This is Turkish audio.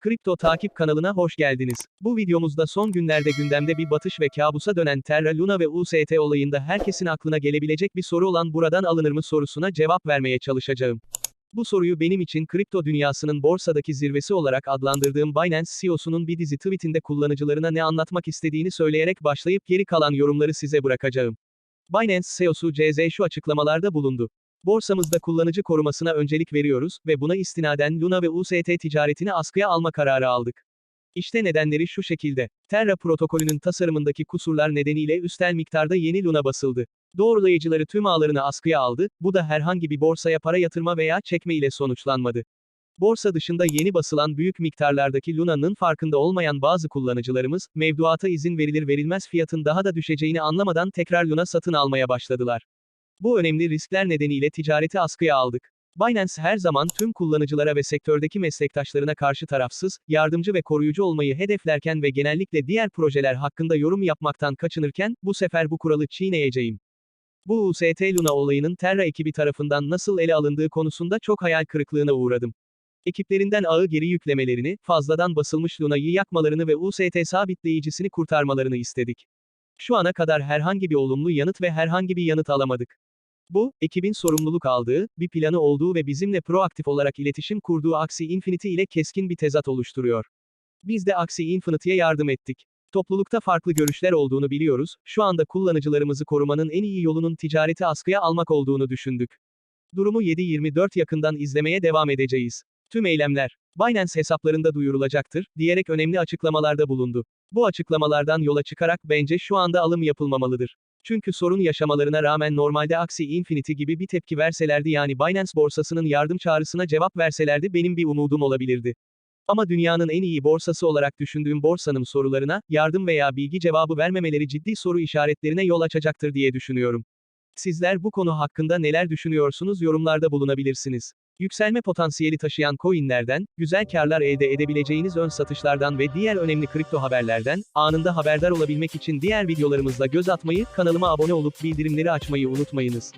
Kripto Takip kanalına hoş geldiniz. Bu videomuzda son günlerde gündemde bir batış ve kabusa dönen Terra Luna ve UST olayında herkesin aklına gelebilecek bir soru olan buradan alınır mı sorusuna cevap vermeye çalışacağım. Bu soruyu benim için kripto dünyasının borsadaki zirvesi olarak adlandırdığım Binance CEO'sunun bir dizi tweetinde kullanıcılarına ne anlatmak istediğini söyleyerek başlayıp geri kalan yorumları size bırakacağım. Binance CEO'su CZ şu açıklamalarda bulundu. Borsamızda kullanıcı korumasına öncelik veriyoruz ve buna istinaden Luna ve UST ticaretini askıya alma kararı aldık. İşte nedenleri şu şekilde. Terra protokolünün tasarımındaki kusurlar nedeniyle üstel miktarda yeni Luna basıldı. Doğrulayıcıları tüm ağlarını askıya aldı, bu da herhangi bir borsaya para yatırma veya çekme ile sonuçlanmadı. Borsa dışında yeni basılan büyük miktarlardaki Luna'nın farkında olmayan bazı kullanıcılarımız, mevduata izin verilir verilmez fiyatın daha da düşeceğini anlamadan tekrar Luna satın almaya başladılar. Bu önemli riskler nedeniyle ticareti askıya aldık. Binance her zaman tüm kullanıcılara ve sektördeki meslektaşlarına karşı tarafsız, yardımcı ve koruyucu olmayı hedeflerken ve genellikle diğer projeler hakkında yorum yapmaktan kaçınırken, bu sefer bu kuralı çiğneyeceğim. Bu UST Luna olayının Terra ekibi tarafından nasıl ele alındığı konusunda çok hayal kırıklığına uğradım. Ekiplerinden ağı geri yüklemelerini, fazladan basılmış Luna'yı yakmalarını ve UST sabitleyicisini kurtarmalarını istedik. Şu ana kadar herhangi bir olumlu yanıt ve herhangi bir yanıt alamadık. Bu, ekibin sorumluluk aldığı, bir planı olduğu ve bizimle proaktif olarak iletişim kurduğu Axie Infinity ile keskin bir tezat oluşturuyor. Biz de Axie Infinity'ye yardım ettik. Toplulukta farklı görüşler olduğunu biliyoruz, şu anda kullanıcılarımızı korumanın en iyi yolunun ticareti askıya almak olduğunu düşündük. Durumu 7-24 yakından izlemeye devam edeceğiz. Tüm eylemler, Binance hesaplarında duyurulacaktır, diyerek önemli açıklamalarda bulundu. Bu açıklamalardan yola çıkarak bence şu anda alım yapılmamalıdır. Çünkü sorun yaşamalarına rağmen normalde Axie Infinity gibi bir tepki verselerdi yani Binance borsasının yardım çağrısına cevap verselerdi benim bir umudum olabilirdi. Ama dünyanın en iyi borsası olarak düşündüğüm borsanın sorularına, yardım veya bilgi cevabı vermemeleri ciddi soru işaretlerine yol açacaktır diye düşünüyorum. Sizler bu konu hakkında neler düşünüyorsunuz yorumlarda bulunabilirsiniz. Yükselme potansiyeli taşıyan coinlerden, güzel karlar elde edebileceğiniz ön satışlardan ve diğer önemli kripto haberlerden, anında haberdar olabilmek için diğer videolarımızda göz atmayı, kanalıma abone olup bildirimleri açmayı unutmayınız.